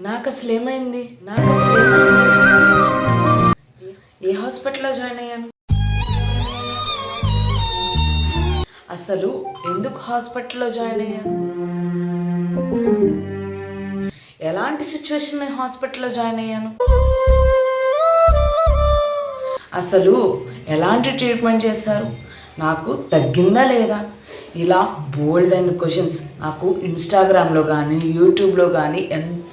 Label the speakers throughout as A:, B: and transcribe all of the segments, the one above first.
A: నాకు అసలు ఏమైంది నాకు అసలు ఏమైంది ఏ- హాస్పిటల్లో జాయిన్ అయ్యాను? అసలు ఎందుకు హాస్పిటల్లో జాయిన్ అయ్యాను? ఎలాంటి సిచ్యువేషన్ హాస్పిటల్లో జాయిన్ అయ్యాను? అసలు ఎలాంటి ట్రీట్మెంట్ చేశారు? నాకు తగ్గిందా లేదా? ఇలా బోల్డ్ అండ్ క్వశ్చన్స్ నాకు ఇన్స్టాగ్రామ్లో కానీ యూట్యూబ్లో కానీ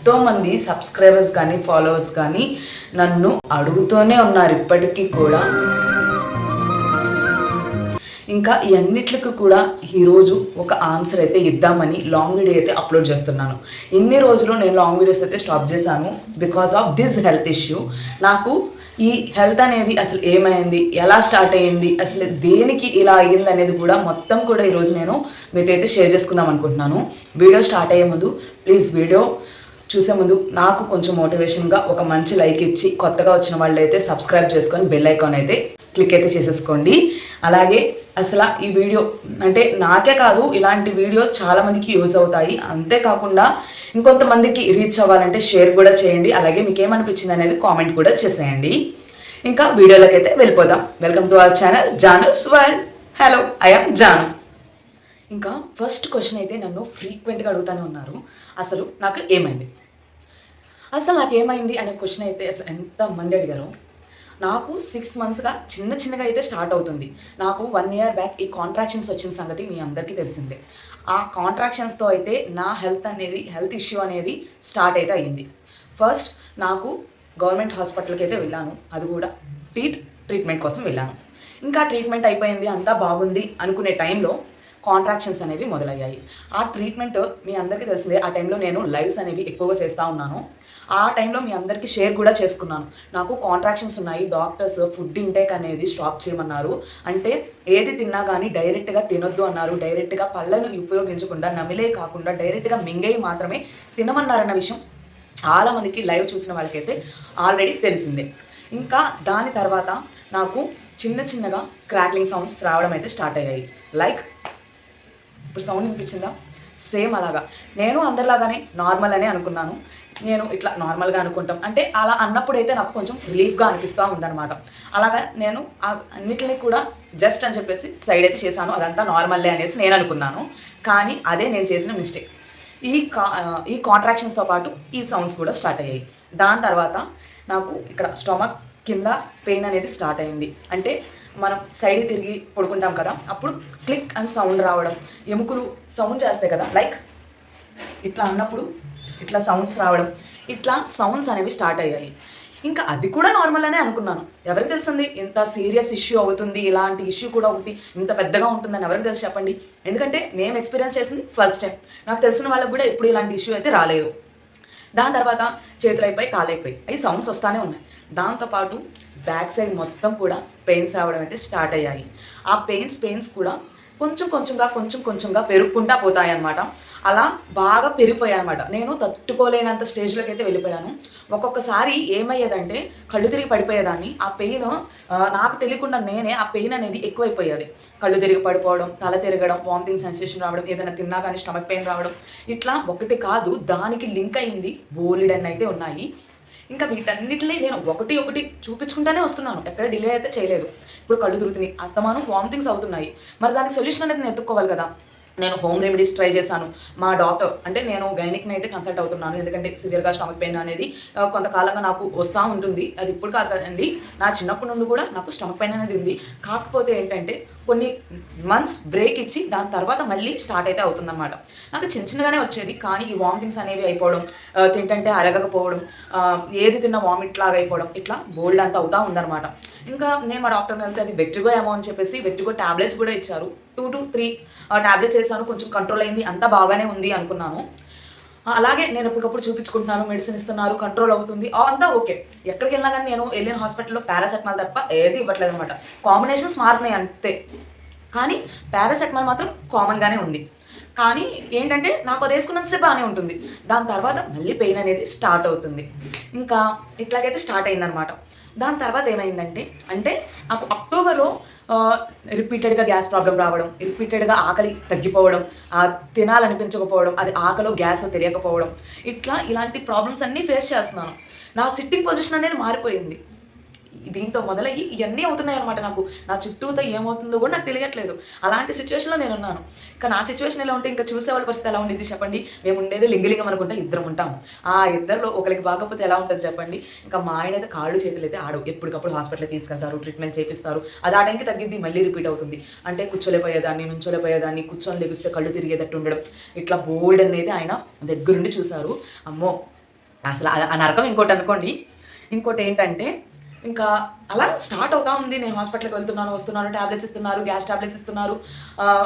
A: ఎంతోమంది సబ్స్క్రైబర్స్ కానీ ఫాలోవర్స్ కానీ నన్ను అడుగుతూనే ఉన్నారు ఇప్పటికీ కూడా. ఇంకా ఇవన్నిట్లకి అన్నిట్లకి కూడా ఈరోజు ఒక ఆన్సర్ అయితే ఇద్దామని లాంగ్ వీడియో అయితే అప్లోడ్ చేస్తున్నాను. ఇన్ని రోజులు నేను లాంగ్ వీడియోస్ అయితే స్టాప్ చేశాను because of this health issue నాకు ఈ హెల్త్ అనేది అసలు ఏమైంది? ఎలా స్టార్ట్ అయ్యింది? అసలు దేనికి ఇలా అయ్యింది అనేది కూడా మొత్తం కూడా ఈరోజు నేను మీతో అయితే షేర్ చేసుకుందాం అనుకుంటున్నాను. వీడియో స్టార్ట్ అయ్యే ముందు ప్లీజ్ వీడియో చూసే ముందు నాకు కొంచెం మోటివేషన్గా ఒక మంచి లైక్ ఇచ్చి కొత్తగా వచ్చిన వాళ్ళు అయితే సబ్స్క్రైబ్ చేసుకొని బెల్ ఐకాన్ అయితే క్లిక్ అయితే చేసేసుకోండి. అలాగే అసలు ఈ వీడియో అంటే నాకే కాదు ఇలాంటి వీడియోస్ చాలామందికి యూజ్ అవుతాయి. అంతేకాకుండా ఇంకొంతమందికి రీచ్ అవ్వాలంటే షేర్ కూడా చేయండి. అలాగే మీకు ఏమనిపించింది అనేది కామెంట్ కూడా చేసేయండి. ఇంకా వీడియోలోకి అయితే వెళ్ళిపోదాం welcome to our channel Janu's world hello I'm Janu ఇంకా ఫస్ట్ క్వశ్చన్ అయితే నన్ను ఫ్రీక్వెంట్గా అడుగుతూనే ఉన్నారు. అసలు నాకు ఏమైంది? అసలు నాకు ఏమైంది అనే క్వశ్చన్ అయితే అసలు ఎంతమంది అడిగారు నాకు సిక్స్ మంత్స్గా చిన్న చిన్నగా అయితే స్టార్ట్ అవుతుంది. నాకు వన్ ఇయర్ బ్యాక్ ఈ కాంట్రాక్షన్స్ వచ్చిన సంగతి మీ అందరికీ తెలిసిందే. ఆ కాంట్రాక్షన్స్తో అయితే నా హెల్త్ అనేది హెల్త్ ఇష్యూ అనేది స్టార్ట్ అయితే అయ్యింది. ఫస్ట్ నాకు గవర్నమెంట్ హాస్పిటల్కి అయితే వెళ్ళాను. అది కూడా టీత్ ట్రీట్మెంట్ కోసం వెళ్ళాను. ఇంకా ట్రీట్మెంట్ అయిపోయింది అంతా బాగుంది అనుకునే టైంలో కాంట్రాక్షన్స్ అనేవి మొదలయ్యాయి. ఆ ట్రీట్మెంట్ మీ అందరికీ తెలిసిందే ఆ టైంలో నేను లైవ్స్ అనేవి ఎక్కువగా చేస్తూ ఉన్నాను. ఆ టైంలో మీ అందరికీ షేర్ కూడా చేసుకున్నాను. నాకు కాంట్రాక్షన్స్ ఉన్నాయి డాక్టర్స్ ఫుడ్ ఇంటేక్ అనేది స్టాప్ చేయమన్నారు. అంటే ఏది తిన్నా కానీ డైరెక్ట్గా తినొద్దు అన్నారు. డైరెక్ట్గా పళ్ళను ఉపయోగించకుండా నమిలే కాకుండా డైరెక్ట్గా మింగేయి మాత్రమే తినమన్నారన్న విషయం చాలామందికి లైవ్ చూసిన వాళ్ళకైతే ఆల్రెడీ తెలిసిందే. ఇంకా దాని తర్వాత నాకు చిన్న చిన్నగా క్రాక్లింగ్ సౌండ్స్ రావడం అయితే స్టార్ట్ అయ్యాయి. లైక్ ఇప్పుడు సౌండ్ వినిపించిందా? సేమ్ అలాగా. నేను అందరిలాగానే నార్మల్ అనే అనుకున్నాను. నేను ఇట్లా నార్మల్గా అనుకుంటాం. అంటే అలా అన్నప్పుడైతే నాకు కొంచెం రిలీఫ్గా అనిపిస్తూ ఉందన్నమాట. అలాగా నేను అన్నిటినీ అన్నిటిని కూడా జస్ట్ అని చెప్పేసి సైడ్ అయితే చేశాను. అదంతా నార్మల్లే అనేసి నేను అనుకున్నాను. కానీ అదే నేను చేసిన మిస్టేక్ ఈ కా ఈ కాంట్రాక్షన్స్తో పాటు ఈ సౌండ్స్ కూడా స్టార్ట్ అయ్యాయి. దాని తర్వాత నాకు ఇక్కడ స్టమక్ కింద పెయిన్ అనేది స్టార్ట్ అయింది. అంటే మనం సైడ్ తిరిగి పడుకుంటాం కదా అప్పుడు క్లిక్ అండ్ సౌండ్ రావడం ఎముకలు సౌండ్ చేస్తాయి కదా లైక్ ఇట్లా అన్నప్పుడు ఇట్లా సౌండ్స్ రావడం ఇట్లా సౌండ్స్ అనేవి స్టార్ట్ అయ్యాయి. ఇంకా అది కూడా నార్మల్ అనే అనుకున్నాను. ఎవరికి తెలిసింది? ఇంత సీరియస్ ఇష్యూ అవుతుంది ఇలాంటి ఇష్యూ కూడా ఒకటి ఇంత పెద్దగా ఉంటుందని ఎవరికి తెలిసి చెప్పండి? ఎందుకంటే మేము ఎక్స్పీరియన్స్ చేసింది ఫస్ట్ టైం నాకు తెలిసిన వాళ్ళకి కూడా ఎప్పుడు ఇలాంటి ఇష్యూ అయితే రాలేదు. దాని తర్వాత చేతులు అయిపోయి కాలు అయిపోయి. అవి సౌండ్స్ వస్తూనే ఉన్నాయి. దాంతోపాటు బ్యాక్ సైడ్ మొత్తం కూడా పెయిన్స్ రావడం అయితే స్టార్ట్ అయ్యాయి. ఆ పెయిన్స్ పెయిన్స్ కూడా కొంచెం కొంచెంగా కొంచెం కొంచెంగా పెరుగుకుంటా పోతాయి అనమాట అలా బాగా పెరిగిపోయాయన్నమాట. నేను తట్టుకోలేనంత స్టేజ్లోకి అయితే వెళ్ళిపోయాను. ఒక్కొక్కసారి ఏమయ్యేదంటే కళ్ళు తిరిగి పడిపోయేదాన్ని. ఆ పెయిన్ నాకు తెలియకుండా నేనే ఆ పెయిన్ అనేది ఎక్కువైపోయేది. కళ్ళు తిరిగి పడిపోవడం తల తిరగడం వామిటింగ్ సెన్సేషన్ రావడం ఏదైనా తిన్నా కానీ స్టమక్ పెయిన్ రావడం. ఇట్లా ఒకటి కాదు దానికి లింక్ అయింది బోలిడన్ అయితే ఉన్నాయి. ఇంకా వీటన్నిటిని నేను ఒకటి ఒకటి చూపించుకుంటానే వస్తున్నాను. ఎక్కడ డిలే అయితే చేయలేదు. ఇప్పుడు కళ్ళు తిరుగుతున్నాయి. అంతమానం వామిటింగ్స్ అవుతున్నాయి. మరి దానికి సొల్యూషన్ అనేది నేను ఎత్తుక్కోవాలి కదా. నేను హోమ్ రెమెడీస్ ట్రై చేశాను. మా డాక్టర్ అంటే నేను గైనిక్ని అయితే కన్సల్ట్ అవుతున్నాను. ఎందుకంటే సివియర్గా స్టమక్ పెయిన్ అనేది కొంతకాలంగా నాకు వస్తూ ఉంటుంది. అది ఇప్పుడు కాదు కదండి. నా చిన్నప్పటి నుండి కూడా నాకు స్టమక్ పెయిన్ అనేది ఉంది. కాకపోతే ఏంటంటే కొన్ని మంత్స్ బ్రేక్ ఇచ్చి దాని తర్వాత మళ్ళీ స్టార్ట్ అయితే అవుతుందన్నమాట. నాకు చిన్న చిన్నగానే వచ్చేది. కానీ ఈ వామిటింగ్స్ అనేవి అయిపోవడం తింటంటే అరగకపోవడం ఏది తిన్నా వామిట్ లాగా అయిపోవడం ఇట్లా బోల్డ్ అంతా అవుతా ఉందన్నమాట. ఇంకా నేను మా డాక్టర్ వెళ్తే అది వెట్టిగో ఏమో అని చెప్పేసి వెట్టిగో టాబ్లెట్స్ కూడా ఇచ్చారు. టూ టు త్రీ టాబ్లెట్స్ వేసాను. కొంచెం కంట్రోల్ అయింది. అంతా బాగానే ఉంది అనుకున్నాను. అలాగే నేను ఎప్పటికప్పుడు చూపించుకుంటున్నాను మెడిసిన్ ఇస్తున్నారు కంట్రోల్ అవుతుంది. అంతా ఓకే. ఎక్కడికి వెళ్ళినా కానీ నేను వెళ్ళిన హాస్పిటల్లో పారాసెటమాల్ తప్ప ఏది ఇవ్వట్లేదు అనమాట కాంబినేషన్స్ మారుతున్నాయి అంతే. కానీ పారాసెటమాల్ మాత్రం కామన్గానే ఉంది. కానీ ఏంటంటే నాకు అది వేసుకున్నంతసేపు బాగానే ఉంటుంది. దాని తర్వాత మళ్ళీ పెయిన్ అనేది స్టార్ట్ అవుతుంది. ఇంకా ఇట్లాగైతే స్టార్ట్ అయిందనమాట దాని తర్వాత ఏమైందంటే అంటే నాకు అక్టోబర్లో రిపీటెడ్గా గ్యాస్ ప్రాబ్లం రావడం రిపీటెడ్గా ఆకలి తగ్గిపోవడం తినాలనిపించకపోవడం అది ఆకలో గ్యాస్ తెలియకపోవడం ఇట్లా ఇలాంటి ప్రాబ్లమ్స్ అన్నీ ఫేస్ చేస్తున్నాను. నా సిట్టింగ్ పొజిషన్ అనేది మారిపోయింది. దీంతో మొదలయ్యి ఇవన్నీ అవుతున్నాయి అనమాట నాకు. నా చుట్టూతో ఏమవుతుందో కూడా నాకు తెలియట్లేదు. అలాంటి సిచ్యువేషన్లో నేను ఉన్నాను కానీ నా సిచ్యువేషన్ ఎలా ఉంటే ఇంకా చూసేవాళ్ళ పరిస్థితి ఎలా ఉండేది చెప్పండి? మేము ఉండేది లింగలింగం అనుకుంటే ఇద్దరం ఉంటాము ఆ ఇద్దరిలో ఒకరికి బాగపోతే ఎలా ఉంటుంది చెప్పండి? ఇంకా మా ఆయన అయితే కాళ్ళు చేతులు అయితే ఆడవు ఎప్పటికప్పుడు హాస్పిటల్కి తీసుకెళ్తారు ట్రీట్మెంట్ చేపిస్తారు. అది ఆ టైంకి తగ్గిద్ది మళ్ళీ రిపీట్ అవుతుంది. అంటే కూర్చోలేపోయేదాన్ని నుంచోలేపోయేదాన్ని కూర్చొని లెగిస్తే కళ్ళు తిరిగేటట్టు ఉండడం. ఇట్లా బోల్డ్ అనేది ఆయన దగ్గరుండి చూశారు. అమ్మో! అసలు ఆ- ఆ నరకం ఇంకోటి అనుకోండి. ఇంకోటి ఏంటంటే ఇంకా అలా స్టార్ట్ అవుతా ఉంది. నేను హాస్పిటల్కి వెళ్తున్నాను వస్తున్నాను ట్యాబ్లెట్స్ ఇస్తున్నారు గ్యాస్ ట్యాబ్లెట్స్ ఇస్తున్నారు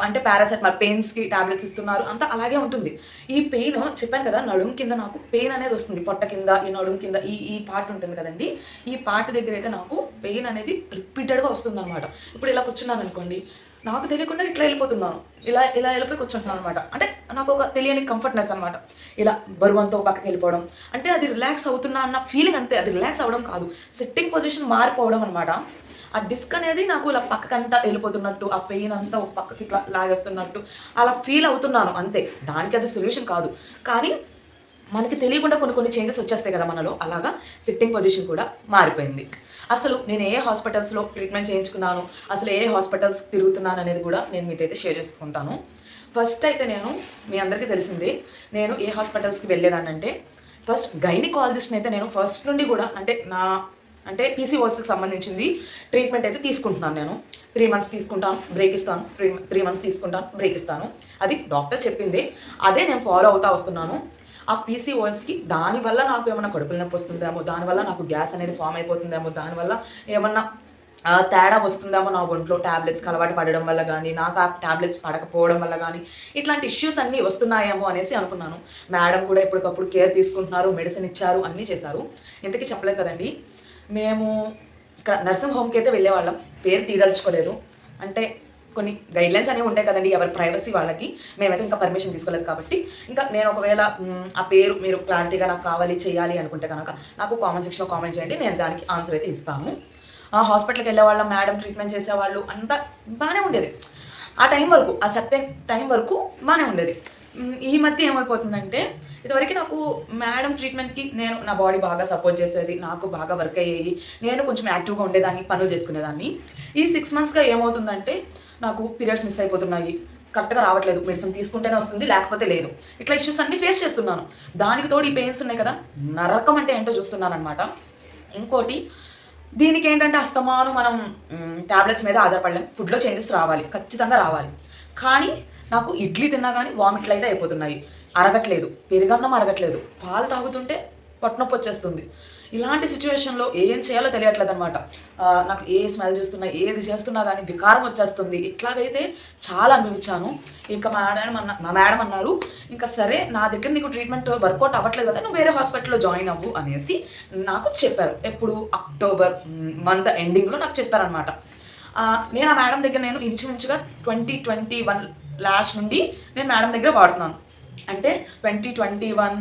A: అంటే పారాసెటమాల్ పెయిన్స్కి ట్యాబ్లెట్స్ ఇస్తున్నారు అంతా అలాగే ఉంటుంది. ఈ పెయిన్ చెప్పాను కదా నడుం కింద నాకు పెయిన్ అనేది వస్తుంది. పొట్ట కింద ఈ నడుం కింద ఈ ఈ పార్ట్ ఉంటుంది కదండి. ఈ పార్ట్ దగ్గర అయితే నాకు పెయిన్ అనేది రిపీటెడ్గా వస్తుంది అనమాట ఇప్పుడు ఇలా కూర్చున్నాను అనుకోండి నాకు తెలియకుండా ఇట్లా వెళ్ళిపోతున్నాను. ఇలా ఇలా వెళ్ళిపోయి కూర్చుంటున్నాను అనమాట అంటే నాకు ఒక తెలియని కంఫర్ట్నెస్ అనమాట ఇలా బరువంతో పక్కకి వెళ్ళిపోవడం. అంటే అది రిలాక్స్ అవుతున్నా అన్న ఫీలింగ్ అంతే అది రిలాక్స్ అవ్వడం కాదు. సిట్టింగ్ పొజిషన్ మారిపోవడం అనమాట ఆ డిస్క్ అనేది నాకు ఇలా పక్కకంతా వెళ్ళిపోతున్నట్టు ఆ పెయిన్ అంతా ఒక పక్కకి ఇట్లా లాగేస్తున్నట్టు అలా ఫీల్ అవుతున్నాను అంతే. దానికి అది సొల్యూషన్ కాదు. కానీ మనకి తెలియకుండా కొన్ని కొన్ని చేంజెస్ వచ్చేస్తాయి కదా మనలో. అలాగా సిట్టింగ్ పొజిషన్ కూడా మారిపోయింది. అసలు నేను ఏ హాస్పిటల్స్లో ట్రీట్మెంట్ చేయించుకున్నాను అసలు ఏ హాస్పిటల్స్ తిరుగుతున్నాను అనేది కూడా నేను మీతో అయితే షేర్ చేసుకుంటాను. ఫస్ట్ అయితే నేను మీ అందరికీ తెలిసింది నేను ఏ హాస్పిటల్స్కి వెళ్ళేదానంటే ఫస్ట్ గైనికాలజిస్ట్ని అయితే నేను ఫస్ట్ నుండి కూడా అంటే నా అంటే పీసీఓఎస్కి సంబంధించింది ట్రీట్మెంట్ అయితే తీసుకుంటున్నాను నేను. త్రీ మంత్స్ తీసుకుంటాను బ్రేక్ ఇస్తాను త్రీ త్రీ మంత్స్ తీసుకుంటాను బ్రేక్ ఇస్తాను. అది డాక్టర్ చెప్పింది. అదే నేను ఫాలో అవుతా వస్తున్నాను. ఆ పీసీఓఎస్కి దానివల్ల నాకు ఏమైనా కడుపుల నొప్పి వస్తుందేమో దానివల్ల నాకు గ్యాస్ అనేది ఫామ్ అయిపోతుందేమో దానివల్ల ఏమన్నా ఆ, తేడా వస్తుందేమో నా ఒంట్లో ట్యాబ్లెట్స్కి అలవాటు పడడం వల్ల కానీ నాకు ఆ ట్యాబ్లెట్స్ పడకపోవడం వల్ల కానీ ఇట్లాంటి ఇష్యూస్ అన్నీ వస్తున్నాయేమో అనేసి అనుకున్నాను. మేడం కూడా ఎప్పటికప్పుడు కేర్ తీసుకుంటున్నారు మెడిసిన్ ఇచ్చారు అన్నీ చేశారు. ఇంతకీ చెప్పలేదు కదండి. మేము ఇక్కడ నర్సింగ్ హోమ్కి అయితే వెళ్ళేవాళ్ళం. పేరు తీదలుచుకోలేదు. అంటే కొన్ని గైడ్లైన్స్ అనేవి ఉంటాయి కదండి ఎవరి ప్రైవసీ వాళ్ళకి. మేమైతే ఇంకా పర్మిషన్ తీసుకోలేదు కాబట్టి. ఇంకా నేను ఒకవేళ ఆ పేరు మీరు క్లారిటీగా నాకు కావాలి చేయాలి అనుకుంటే కనుక నాకు కామెంట్ సెక్షన్లో కామెంట్ చేయండి నేను దానికి ఆన్సర్ అయితే ఇస్తాను. ఆ హాస్పిటల్కి వెళ్ళే వాళ్ళం మేడం ట్రీట్మెంట్ చేసేవాళ్ళు అంతా బాగానే ఉండేది. ఆ టైం వరకు ఆ సర్టెన్ టైం వరకు బాగానే ఉండేది. ఈ మధ్య ఏమైపోతుందంటే ఇదివరకు నాకు మేడం ట్రీట్మెంట్కి నేను నా బాడీ బాగా సపోర్ట్ చేసేది నాకు బాగా వర్క్ అయ్యేది నేను కొంచెం యాక్టివ్గా ఉండేదాన్ని పనులు చేసుకునేదాన్ని. ఈ సిక్స్ మంత్స్గా ఏమవుతుందంటే నాకు పీరియడ్స్ మిస్ అయిపోతున్నాయి. కరెక్ట్గా రావట్లేదు. మెడిసిన్ తీసుకుంటేనే వస్తుంది లేకపోతే లేదు. ఇట్లా ఇష్యూస్ అన్ని ఫేస్ చేస్తున్నాను. దానికి తోడు ఈ పెయిన్స్ ఉన్నాయి కదా? నరకం అంటే ఏంటో చూస్తున్నాను అనమాట ఇంకోటి దీనికి ఏంటంటే అస్తమాను మనం ట్యాబ్లెట్స్ మీద ఆధారపడలేం. ఫుడ్లో చేంజెస్ రావాలి. ఖచ్చితంగా రావాలి. కానీ నాకు ఇడ్లీ తిన్నా కానీ వామిట్లు అయితే అయిపోతున్నాయి. అరగట్లేదు. పెరుగన్నం అరగట్లేదు. పాలు తాగుతుంటే పొట్టనొప్పి వచ్చేస్తుంది. ఇలాంటి సిచ్యువేషన్లో ఏం చేయాలో తెలియట్లేదు అనమాట నాకు ఏ స్మెల్ చూస్తున్నా ఏది చేస్తున్నా కానీ వికారం వచ్చేస్తుంది. ఇట్లాగైతే చాలా అనుభవించాను. ఇంకా మా మేడం అన్న మా మేడం అన్నారు ఇంకా సరే నా దగ్గర నీకు ట్రీట్మెంట్ వర్కౌట్ అవ్వట్లేదు కదా నువ్వు వేరే హాస్పిటల్లో జాయిన్ అవ్వు అనేసి నాకు చెప్పారు. ఎప్పుడు? అక్టోబర్ మంత్ ఎండింగ్లో నాకు చెప్పారనమాట నేను ఆ మేడం దగ్గర నేను ఇంచుమించుగా ట్వంటీ ట్వంటీ వన్ లాస్ట్ నుండి నేను మేడం దగ్గర వాడుతున్నాను. అంటే twenty twenty one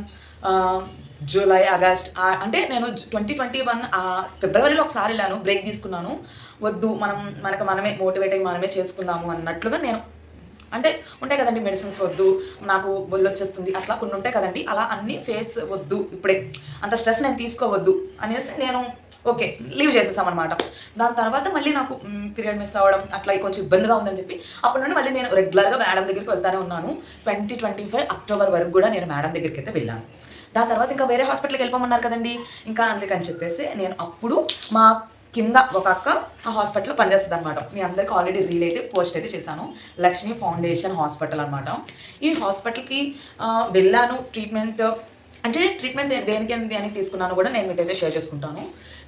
A: July August అంటే నేను ట్వంటీ ట్వంటీ వన్ ఫిబ్రవరిలో ఒకసారి వెళ్ళాను బ్రేక్ తీసుకున్నాను. వద్దు మనం మనకు మనమే మోటివేట్ అయ్యి మనమే చేసుకుందాము అన్నట్లుగా నేను అంటే ఉంటాయి కదండి మెడిసిన్స్ వద్దు నాకు ఒళ్ళు వచ్చేస్తుంది అట్లా కొన్ని ఉంటాయి కదండి. అలా అన్ని ఫేస్ వద్దు ఇప్పుడే. అంత స్ట్రెస్ నేను తీసుకోవద్దు అనేసి నేను ఓకే లీవ్ చేసేసామన్నమాట. దాని తర్వాత మళ్ళీ నాకు పీరియడ్ మిస్ అవ్వడం అట్లా కొంచెం ఇబ్బందిగా ఉందని చెప్పి అప్పటి నుండి మళ్ళీ నేను రెగ్యులర్గా మేడం దగ్గరికి వెళ్తానే ఉన్నాను. ట్వంటీ ట్వంటీ ఫైవ్ అక్టోబర్ వరకు కూడా నేను మేడం దగ్గరికి అయితే వెళ్ళాను. దాని తర్వాత ఇంకా వేరే హాస్పిటల్కి వెళ్ళిపోమన్నారు కదండి. ఇంకా అందుకని చెప్పేసి నేను అప్పుడు మా కింద ఒక అక్క ఆ హాస్పిటల్లో పనిచేస్తుంది అనమాట మీ అందరికి ఆల్రెడీ రిలేటివ్ పోస్ట్ అయితే చేశాను. లక్ష్మీ ఫౌండేషన్ హాస్పిటల్ అనమాట ఈ హాస్పిటల్కి వెళ్ళాను. ట్రీట్మెంట్ అంటే ట్రీట్మెంట్ దేనికి ఏంది అని తీసుకున్నాను కూడా నేను మీకైతే షేర్ చేసుకుంటాను.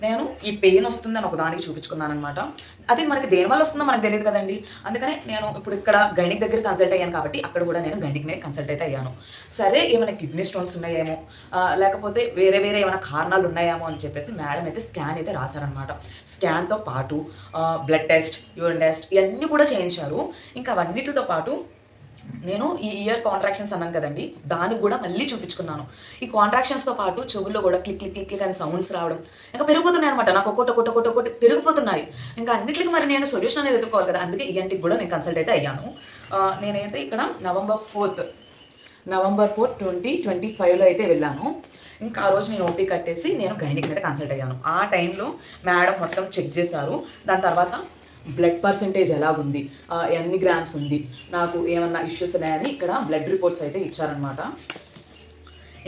A: నేను ఈ పెయిన్ వస్తుందని ఒక దానికి చూపించుకున్నాను అనమాట అది మనకి దేని వల్ల వస్తుందో మనకు తెలియదు కదండి. అందుకనే నేను ఇప్పుడు ఇక్కడ గైనిక్ దగ్గర కన్సల్ట్ అయ్యాను కాబట్టి అక్కడ కూడా నేను గైనిక్నే కన్సల్ట్ అయితే అయ్యాను. సరే ఏమైనా కిడ్నీ స్టోన్స్ ఉన్నాయేమో లేకపోతే వేరే వేరే ఏమైనా కారణాలు ఉన్నాయేమో అని చెప్పేసి మేడం అయితే స్కాన్ అయితే రాశారనమాట స్కాన్తో పాటు బ్లడ్ టెస్ట్ యూరిన్ టెస్ట్ ఇవన్నీ కూడా చేయించారు. ఇంకా అవన్నిటితో పాటు నేను ఈ ఇయర్ కాంట్రాక్షన్స్ అన్నాను కదండి దానికి కూడా మళ్ళీ చూపించుకున్నాను. ఈ కాంట్రాక్షన్స్తో పాటు చెవుల్లో కూడా క్లిక్ క్లిక్ క్లిక్ క్లిక్ అని సౌండ్స్ రావడం. ఇంకా పెరిగిపోతున్నాయి అనమాట నాకు ఒక్కొక్కటి ఒక్కొక్కటి ఒక్కొక్కటి ఒక్కొక్కటి పెరిగిపోతున్నాయి. ఇంకా అన్నిటికీ మరి నేను సొల్యూషన్ అనేది ఎదుర్కోవాలి కదా. అందుకే ఈఎన్టీకి కూడా నేను కన్సల్ట్ అయితే అయ్యాను నేనైతే ఇక్కడ November fourth November four twenty twenty ఫైవ్లో అయితే వెళ్ళాను. ఇంకా ఆ రోజు నేను ఓపీ కట్టేసి నేను గైనిక్ అయితే కన్సల్ట్ అయ్యాను. ఆ టైంలో మేడం మొత్తం చెక్ చేశారు. దాని తర్వాత బ్లడ్ పర్సంటేజ్ ఎలాగుంది? ఉంది ఎన్ని గ్రామ్స్ ఉంది? నాకు ఏమన్నా ఇష్యూస్ ఉన్నాయని ఇక్కడ బ్లడ్ రిపోర్ట్స్ అయితే ఇచ్చారనమాట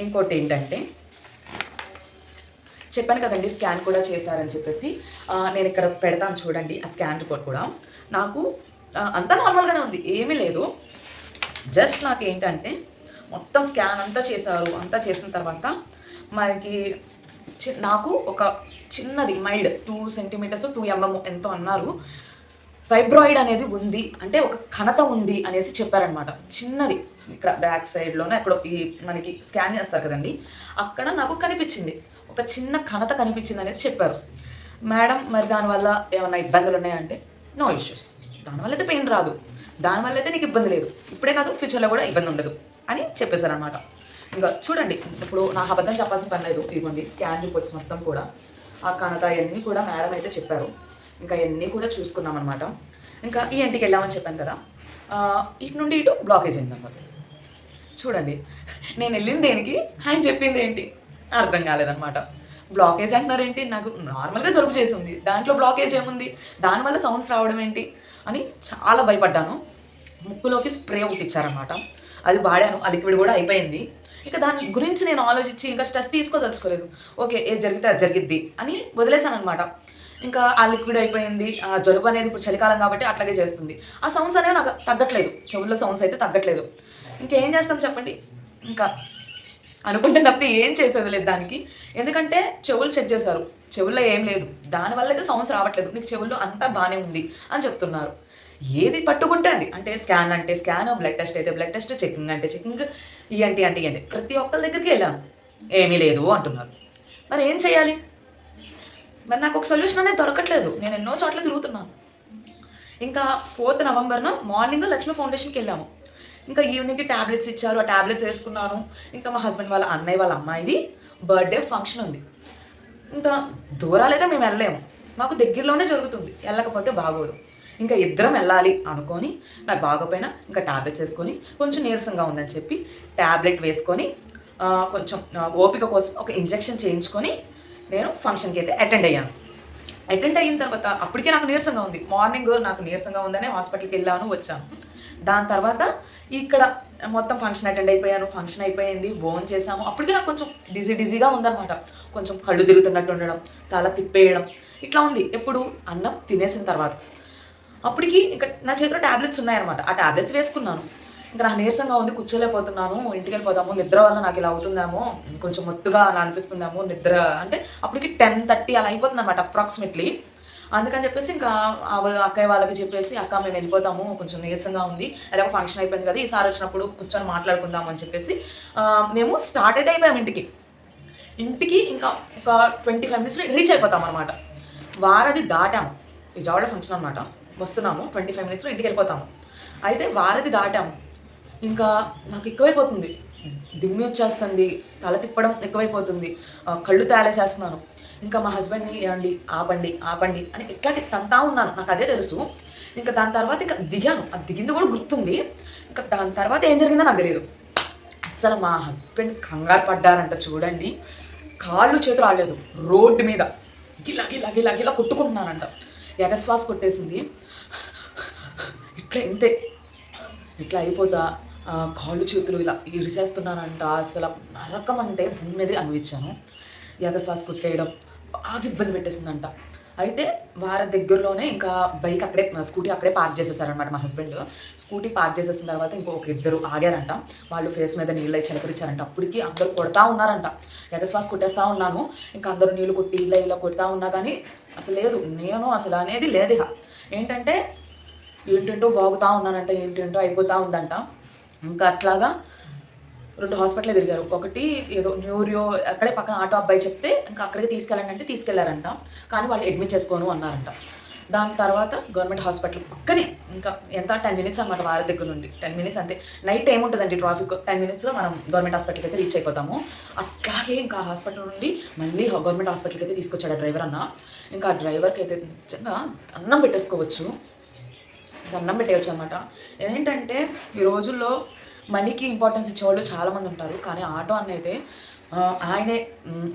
A: ఇంకోటి ఏంటంటే చెప్పాను కదండి స్కాన్ కూడా చేశారని చెప్పేసి. నేను ఇక్కడ పెడతాను చూడండి ఆ స్కాన్ రిపోర్ట్ కూడా. నాకు అంతా నార్మల్గానే ఉంది ఏమీ లేదు. జస్ట్ నాకు ఏంటంటే మొత్తం స్కాన్ అంతా చేశారు అంతా చేసిన తర్వాత మనకి చి నాకు ఒక చిన్నది mild two centimetres two MM ఎంతో అన్నారు. ఫైబ్రాయిడ్ అనేది ఉంది అంటే ఒక కణత ఉంది అనేసి చెప్పారనమాట చిన్నది. ఇక్కడ బ్యాక్ సైడ్లోనే అక్కడ ఈ మనకి స్కాన్ చేస్తారు కదండి. అక్కడ నాకు కనిపించింది. ఒక చిన్న కణత కనిపించింది అనేసి చెప్పారు. మేడం మరి దానివల్ల ఏమైనా ఇబ్బందులు ఉన్నాయంటే? No issues. దానివల్ల అయితే పెయిన్ రాదు. దానివల్ల అయితే నీకు ఇబ్బంది లేదు. ఇప్పుడే కాదు ఫ్యూచర్లో కూడా ఇబ్బంది ఉండదు అని చెప్పేశారనమాట ఇంకా చూడండి ఇప్పుడు నాకు అబద్ధం చెప్పాల్సిన పని లేదు. ఇదిగోండి స్కాన్ రిపోర్ట్స్ మొత్తం కూడా. ఆ కణత అవన్నీ కూడా మేడం అయితే చెప్పారు. ఇంకా ఇవన్నీ కూడా చూసుకున్నాం అనమాట ఇంకా ఈ ఇంటికి వెళ్ళామని చెప్పాను కదా ఇటు నుండి ఇటు బ్లాకేజ్ అయిందన్నమాట. చూడండి నేను వెళ్ళింది దేనికి? ఆయన చెప్పింది ఏంటి? అర్థం కాలేదన్నమాట. బ్లాకేజ్ అంటున్నారేంటి? నాకు నార్మల్గా జలుబు చేసింది. దాంట్లో బ్లాకేజ్ ఏముంది? దానివల్ల సౌండ్స్ రావడం ఏంటి? అని చాలా భయపడ్డాను. ముక్కులోకి స్ప్రే ఒకటి ఇచ్చారనమాట అది వాడాను. ఆ లిక్విడ్ కూడా అయిపోయింది. ఇక దాని గురించి నేను ఆలోచించి ఇంకా స్ట్రెస్ తీసుకోదలుచుకోలేదు. ఓకే ఏది జరిగితే అది జరిగిద్ది అని వదిలేశాను అనమాట ఇంకా ఆ లిక్విడ్ అయిపోయింది ఆ జలుబు అనేది ఇప్పుడు చలికాలం కాబట్టి అట్లాగే చేస్తుంది. ఆ సౌండ్స్ అనేవి నాకు తగ్గట్లేదు. చెవుల్లో సౌండ్స్ అయితే తగ్గట్లేదు. ఇంకేం చేస్తాం చెప్పండి? ఇంకా అనుకుంటే ఏం చేసేది లేదు దానికి. ఎందుకంటే చెవులు చెక్ చేశారు. చెవుల్లో ఏం లేదు. దానివల్ల అయితే సౌండ్స్ రావట్లేదు. నీకు చెవుల్లో అంతా బాగానే ఉంది అని చెప్తున్నారు. ఏది పట్టుకుంటే అండి. అంటే స్కాన్ అంటే స్కాన్ బ్లడ్ టెస్ట్ అయితే బ్లడ్ టెస్ట్ చెకింగ్ అంటే చెకింగ్ ఇయంటి అంటే ఇయంటి ప్రతి ఒక్కరి దగ్గరికి వెళ్ళాను ఏమీ లేదు అంటున్నారు. మరి ఏం చేయాలి? మరి నాకు ఒక సొల్యూషన్ అనేది దొరకట్లేదు. నేను ఎన్నో చోట్ల తిరుగుతున్నాను. ఇంకా ఫోర్త్ నవంబర్న మార్నింగ్ లక్ష్మీ ఫౌండేషన్కి వెళ్ళాము. ఇంకా ఈవినింగ్కి ట్యాబ్లెట్స్ ఇచ్చారు. ఆ ట్యాబ్లెట్స్ వేసుకున్నాను. ఇంకా మా హస్బెండ్ వాళ్ళ అన్నయ్య వాళ్ళ అమ్మాయిది బర్త్డే ఫంక్షన్ ఉంది. ఇంకా దూరాలైతే మేము వెళ్ళలేము. మాకు దగ్గరలోనే జరుగుతుంది. వెళ్ళకపోతే బాగోదు. ఇంకా ఇద్దరం వెళ్ళాలి అనుకొని నాకు బాగోపోయినా ఇంకా ట్యాబ్లెట్స్ వేసుకొని కొంచెం నీరసంగా ఉందని చెప్పి ట్యాబ్లెట్ వేసుకొని కొంచెం ఓపిక కోసం ఒక ఇంజెక్షన్ చేయించుకొని నేను ఫంక్షన్కి అయితే అటెండ్ అయ్యాను. అటెండ్ అయిన తర్వాత అప్పటికే నాకు నీరసంగా ఉంది. మార్నింగ్ నాకు నీరసంగా ఉందనే హాస్పిటల్కి వెళ్ళాను వచ్చాను. దాని తర్వాత ఇక్కడ మొత్తం ఫంక్షన్ అటెండ్ అయిపోయాను. ఫంక్షన్ అయిపోయింది భోజనం చేశాము. అప్పటికే నాకు కొంచెం డిజీ డిజీగా ఉందన్నమాట. కొంచెం కళ్ళు తిరుగుతున్నట్టు ఉండడం తల తిప్పేయడం ఇట్లా ఉంది. ఎప్పుడు అన్నం తినేసిన తర్వాత. అప్పటికి ఇంకా నా చేతిలో ట్యాబ్లెట్స్ ఉన్నాయన్నమాట. ఆ ట్యాబ్లెట్స్ వేసుకున్నాను. ఇంకా నాకు నీరసంగా ఉంది కూర్చోలేకపోతున్నాను ఇంటికి వెళ్ళిపోదాము నిద్ర వల్ల నాకు ఇలా అవుతుందేమో కొంచెం మొత్తుగా అలా అనిపిస్తుందేమో నిద్ర అంటే అప్పటికి టెన్ థర్టీ అలా అయిపోతుంది అనమాట అప్రాక్సిమేట్లీ అందుకని చెప్పేసి ఇంకా అక్కయ్య వాళ్ళకి చెప్పేసి అక్క మేము వెళ్ళిపోతాము కొంచెం నీరసంగా ఉంది ఎలాగో ఫంక్షన్ అయిపోయింది కదా ఈసారి వచ్చినప్పుడు కూర్చొని మాట్లాడుకుందాం అని చెప్పేసి మేము స్టార్ట్ అయితే అయిపోయాము ఇంటికి. ఇంటికి ఇంకా ఒక ట్వంటీ ఫైవ్ మినిట్స్లో రీచ్ అయిపోతాం అనమాట వారది దాటాము. విజయవాడ ఫంక్షన్ అనమాట వస్తున్నాము ట్వంటీ ఫైవ్ మినిట్స్లో ఇంటికి వెళ్ళిపోతాము. అయితే వారది దాటాము. ఇంకా నాకు ఎక్కువైపోతుంది. దిమ్మి వచ్చేస్తుంది తల తిప్పడం ఎక్కువైపోతుంది కళ్ళు తేలేసేస్తున్నాను. ఇంకా మా హస్బెండ్ని ఏమండి ఆపండి ఆపండి అని ఇట్లాగే తంతా ఉన్నాను. నాకు అదే తెలుసు. ఇంకా దాని తర్వాత ఇంకా దిగాను. అది దిగింది కూడా గుర్తుంది. ఇంకా దాని తర్వాత ఏం జరిగిందో నాకు తెలియదు అస్సలు మా హస్బెండ్ కంగారు పడ్డారంట చూడండి. కాళ్ళు చేతులు ఆడలేదు. రోడ్డు మీద గిలా గిలా గిలా గిలా కొట్టుకుంటున్నానంట ఎగశ్వాస కొట్టేసింది. ఇట్లా ఇంతే. ఇట్లా అయిపోతా. కాళ్ళు చేతులు ఇలా ఇరిచేస్తున్నానంట అసలు నరకం అంటే భూమి మీదే అనిపించాను ఎగశ్వాస కొట్టేయడం బాగా ఇబ్బంది పెట్టేసిందంట. అయితే వారి దగ్గరలోనే ఇంకా బైక్ అక్కడే స్కూటీ అక్కడే పార్క్ చేసేసారనమాట మా హస్బెండ్. స్కూటీ పార్క్ చేసేసిన తర్వాత ఇంకొక ఇద్దరు ఆగారంట. వాళ్ళు ఫేస్ మీద నీళ్ళు చిలకరించారంట. అప్పటికి అందరూ కొడతా ఉన్నారంట. ఎగశ్వాస కొట్టేస్తా ఉన్నాను. ఇంకా అందరూ నీళ్ళు కొట్టి ఇలా ఇలా కొడతా ఉన్నా కానీ అసలు లేదు. నేను అసలు అనేది లేదు ఇక ఏంటంటే ఏంటేంటో బాగుతా ఉన్నానంట ఏంటేంటో అయిపోతా ఉందంట. ఇంకా అట్లాగా రెండు హాస్పిటల్ తిరిగారు. ఒకటి ఏదో న్యూరియో అక్కడే పక్కన ఆటో అబ్బాయి చెప్తే ఇంకా అక్కడికి తీసుకెళ్ళండి అంటే తీసుకెళ్ళారంట. కానీ వాళ్ళు అడ్మిట్ చేసుకోను అన్నారంట. దాని తర్వాత గవర్నమెంట్ హాస్పిటల్ పక్కనే ఇంకా ఎంత? టెన్ మినిట్స్ అనమాట వారి దగ్గర నుండి. టెన్ మినిట్స్ అంతే. నైట్ ఏముంటుందండి ట్రాఫిక్? టెన్ మినిట్స్లో మనం గవర్నమెంట్ హాస్పిటల్కి అయితే రీచ్ అయిపోతాము. అట్లాగే ఇంకా హాస్పిటల్ నుండి మళ్ళీ గవర్నమెంట్ హాస్పిటల్కి అయితే తీసుకొచ్చాడు ఆ డ్రైవర్ అన్న. ఇంకా ఆ డ్రైవర్కి అయితే నిజంగా అన్నం పెట్టేసుకోవచ్చు. దండం పెట్టేయచ్చు అనమాట ఏంటంటే ఈ రోజుల్లో మనీకి ఇంపార్టెన్స్ ఇచ్చేవాళ్ళు చాలామంది ఉంటారు. కానీ ఆటో అన్న అయితే ఆయనే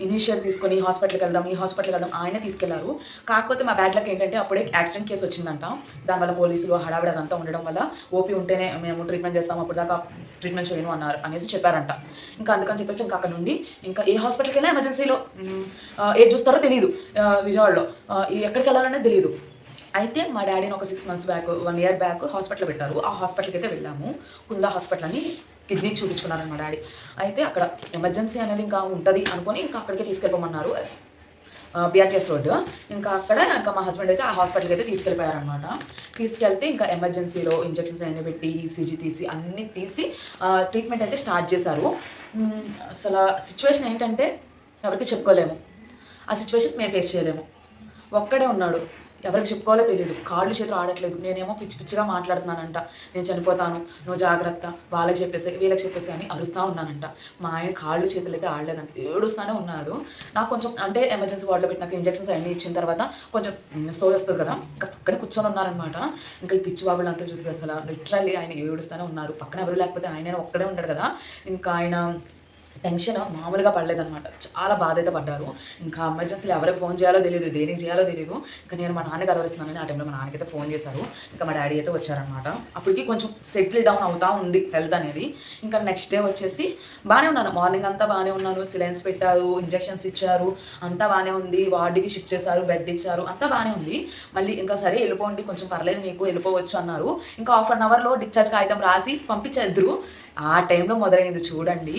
A: ఇనిషియేట్ తీసుకొని హాస్పిటల్కి వెళ్దాం ఈ హాస్పిటల్కి వెళ్దాం ఆయనే తీసుకెళ్ళారు. కాకపోతే మా బ్యాడ్ లక్ ఏంటంటే అప్పుడే యాక్సిడెంట్ కేసు వచ్చిందంట. దానివల్ల పోలీసులు హడావిడి అదంతా ఉండడం వల్ల ఓపీ ఉంటేనే మేము ట్రీట్మెంట్ చేస్తాం అప్పుడు దాకా ట్రీట్మెంట్ చేయను అన్నారు అనేసి చెప్పారంట. ఇంకా అందుకని చెప్పేసి ఇంకా అక్కడ నుండి ఇంకా ఏ హాస్పిటల్కి వెళ్ళినా ఎమర్జెన్సీలో ఏది చూస్తారో తెలియదు విజయవాడలో. ఎక్కడికి వెళ్ళాలనే తెలియదు అయితే మా డాడీని ఒక six months back one year back hospital పెట్టారు. ఆ హాస్పిటల్కి అయితే వెళ్ళాము. కుందా హాస్పిటల్ అని కిడ్నీ చూపించుకున్నారు మా డాడీ. అయితే అక్కడ ఎమర్జెన్సీ అనేది ఇంకా ఉంటుంది అనుకొని ఇంకా అక్కడికే తీసుకెళ్ళిపోమన్నారు. బిఆర్టీఎస్ రోడ్ ఇంకా అక్కడ ఇంకా మా హస్బెండ్ అయితే ఆ హాస్పిటల్కి అయితే తీసుకెళ్ళిపోయారనమాట తీసుకెళ్తే ఇంకా ఎమర్జెన్సీలో ఇంజెక్షన్స్ అన్నీ పెట్టి ఈసీజీ తీసి అన్నీ తీసి ట్రీట్మెంట్ అయితే స్టార్ట్ చేశారు. అసలు సిచ్యువేషన్ ఏంటంటే ఎవరికి చెప్పుకోలేము. ఆ సిచ్యువేషన్ మేము ఫేస్ చేయలేము. ఒక్కడే ఉన్నాడు. ఎవరికి చెప్పుకోవాలో తెలియదు కాళ్ళు చేతులు ఆడట్లేదు. నేనేమో పిచ్చి పిచ్చిగా మాట్లాడుతున్నానంట. నేను చనిపోతాను. నువ్వు జాగ్రత్త. వాళ్ళకి చెప్పేసి వీళ్ళకి చెప్పేసి అని అరుస్తూ ఉన్నానంట. మా ఆయన కాళ్ళు చేతులు అయితే ఆడలేదంట. ఏడుస్తూనే ఉన్నాడు. నాకు కొంచెం అంటే ఎమర్జెన్సీ వార్డులో పెట్టినాక ఇంజెక్షన్స్ అన్నీ ఇచ్చిన తర్వాత కొంచెం సో వస్తుంది కదా. ఇంకా పక్కనే కూర్చొని ఉన్నారనమాట ఇంకా ఈ పిచ్చి బాబులు అంతా చూసి అసలు లిటరల్లీ ఆయన ఏడుస్తూనే ఉన్నారు. పక్కన ఎవరు లేకపోతే ఆయన ఒక్కడే ఉంటాడు కదా. ఇంకా ఆయన టెన్షన్ మామూలుగా పడలేదనమాట చాలా బాధ అయితే పడ్డారు. ఇంకా ఎమర్జెన్సీలో ఎవరికి ఫోన్ చేయాలో తెలియదు దేనికి చేయాలో తెలియదు ఇంకా నేను మా నాన్న కలవరిస్తున్నానని ఆ టైంలో మా నాన్నకైతే ఫోన్ చేశారు. ఇంకా మా డాడీ అయితే వచ్చారనమాట అప్పటికి కొంచెం సెటిల్ డౌన్ అవుతా ఉంది హెల్త్ అనేది. ఇంకా నెక్స్ట్ డే వచ్చేసి బాగానే ఉన్నాను. మార్నింగ్ అంతా బాగానే ఉన్నాను. సిలైన్స్ పెట్టారు ఇంజెక్షన్స్ ఇచ్చారు. అంతా బాగానే ఉంది. వార్డుకి షిఫ్ట్ చేశారు బెడ్ ఇచ్చారు. అంతా బాగానే ఉంది. మళ్ళీ ఇంకా సరే వెళ్ళిపోండి కొంచెం పర్లేదు మీకు వెళ్ళిపోవచ్చు అన్నారు. ఇంకా హాఫ్ అన్ అవర్లో డిశ్చార్జ్ కాగితం రాసి పంపించేద్దరు. ఆ టైంలో మొదలైంది చూడండి.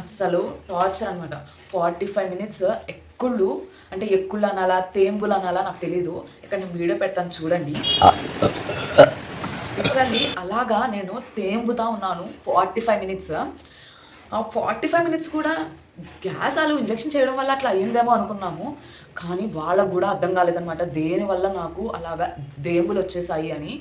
A: అస్సలు టార్చర్ అనమాట ఫార్టీ ఫైవ్ మినిట్స్ ఎక్కుళ్ళు అంటే ఎక్కుళ్ళు అనాలా తేంబులు అనాలా నాకు తెలియదు ఇక్కడ నేను వీడియో పెడతాను చూడండి. లిటరల్లీ అలాగా నేను తేంబుతా ఉన్నాను ఫార్టీ ఫైవ్ మినిట్స్. ఆ ఫార్టీ ఫైవ్ మినిట్స్ కూడా గ్యాస్ వాళ్ళు ఇంజెక్షన్ చేయడం వల్ల అట్లా అయ్యిందేమో అనుకున్నాము. కానీ వాళ్ళకు కూడా అర్థం కాలేదనమాట దేనివల్ల నాకు అలాగా దేంబులు వచ్చేసాయి అని.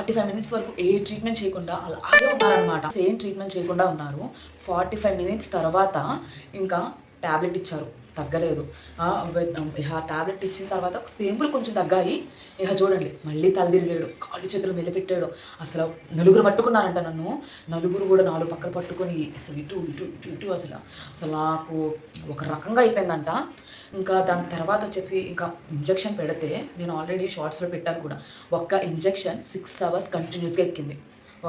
A: ఫార్టీ ఫైవ్ మినిట్స్ వరకు ఏ ట్రీట్మెంట్ చేయకుండా అలాగే ఉన్నారనమాట సేమ్ ట్రీట్మెంట్ చేయకుండా ఉన్నారు. ఫార్టీ ఫైవ్ మినిట్స్ తర్వాత ఇంకా ట్యాబ్లెట్ ఇచ్చారు. తగ్గలేదు. ఇహ టాబ్లెట్ ఇక ఇచ్చిన తర్వాత తేంపులు కొంచెం తగ్గాయి. ఇక చూడండి మళ్ళీ తల తిరిగాడు కాళ్ళు చేతులు మెల్లిపెట్టాడు అసలు నలుగురు పట్టుకున్నారంట నన్ను. నలుగురు కూడా నాలుగు పక్కన పట్టుకొని అసలు ఇటు ఇటు ఇటు ఇటు అసలు అసలు నాకు ఒక రకంగా అయిపోయిందంట. ఇంకా దాని తర్వాత వచ్చేసి ఇంకా ఇంజెక్షన్ పెడితే నేను ఆల్రెడీ షార్ట్స్లో పెట్టాను కూడా. ఒక్క ఇంజెక్షన్ సిక్స్ అవర్స్ కంటిన్యూస్గా ఎక్కింది.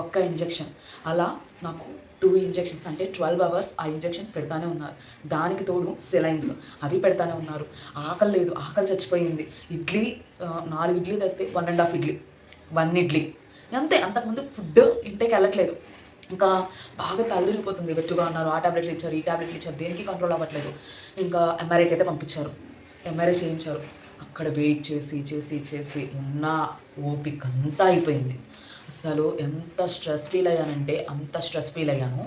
A: ఒక్క ఇంజెక్షన్. అలా నాకు టూ ఇంజెక్షన్స్ అంటే ట్వెల్వ్ అవర్స్ ఆ ఇంజెక్షన్ పెడతానే ఉన్నారు. దానికి తోడు సెలైన్స్ అవి పెడతానే ఉన్నారు. ఆకలి లేదు ఆకలి చచ్చిపోయింది. ఇడ్లీ నాలుగు ఇడ్లీ తెస్తే one and half idli one idli. అంతే అంతకుముందు ఫుడ్ ఇంటేకి వెళ్ళట్లేదు. ఇంకా బాగా తలదిరిగిపోతుంది వెట్టుగా ఉన్నారు. ఆ టాబ్లెట్లు ఇచ్చారు ఈ టాబ్లెట్లు ఇచ్చారు. దేనికి కంట్రోల్ అవ్వట్లేదు. ఇంకా ఎంఆర్ఐకి అయితే పంపించారు. ఎంఆర్ఐ చేయించారు. అక్కడ వెయిట్ చేసి చేసి చేసి ఉన్న ఓపిక అంతా అయిపోయింది. అసలు ఎంత స్ట్రెస్ ఫీల్ అయ్యానంటే అంత స్ట్రెస్ ఫీల్ అయ్యాను.